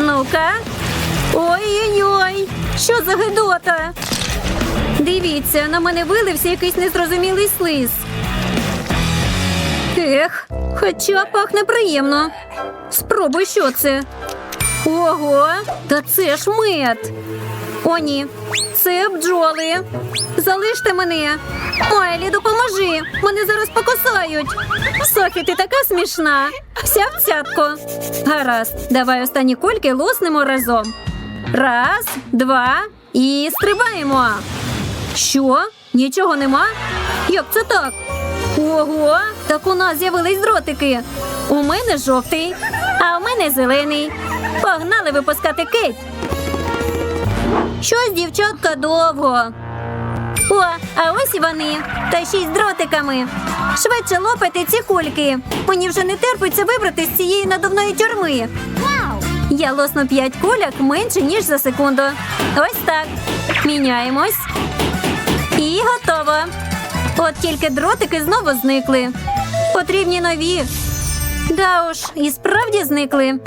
Ну-ка. Ой-ой-ой, що за гидота? Дивіться, на мене вилився якийсь незрозумілий слиз. Ех, хоча пахне приємно. Спробуй, що це. Ого, та це ж мед. О, ні, це бджоли. Залиште мене. Майлі, допоможи. Мене зараз покусають. Софі, ти така смішна. Вся в. Гаразд, давай останні кульки луснемо разом. Раз, два і стрибаємо. Що? Нічого нема? Як це так? Ого, так у нас з'явились дротики. У мене жовтий, а у мене зелений. Погнали випускати кейт. Щось дівчатка довго. О, а ось і вони. Та ще й з дротиками. Швидше лопайте ці кульки. Мені вже не терпиться вибрати з цієї надувної тюрми. Я лосну п'ять куляк менше, ніж за секунду. Ось так. Міняємось. І готово. От тільки дротики знову зникли. Потрібні нові. Да уж, і справді зникли.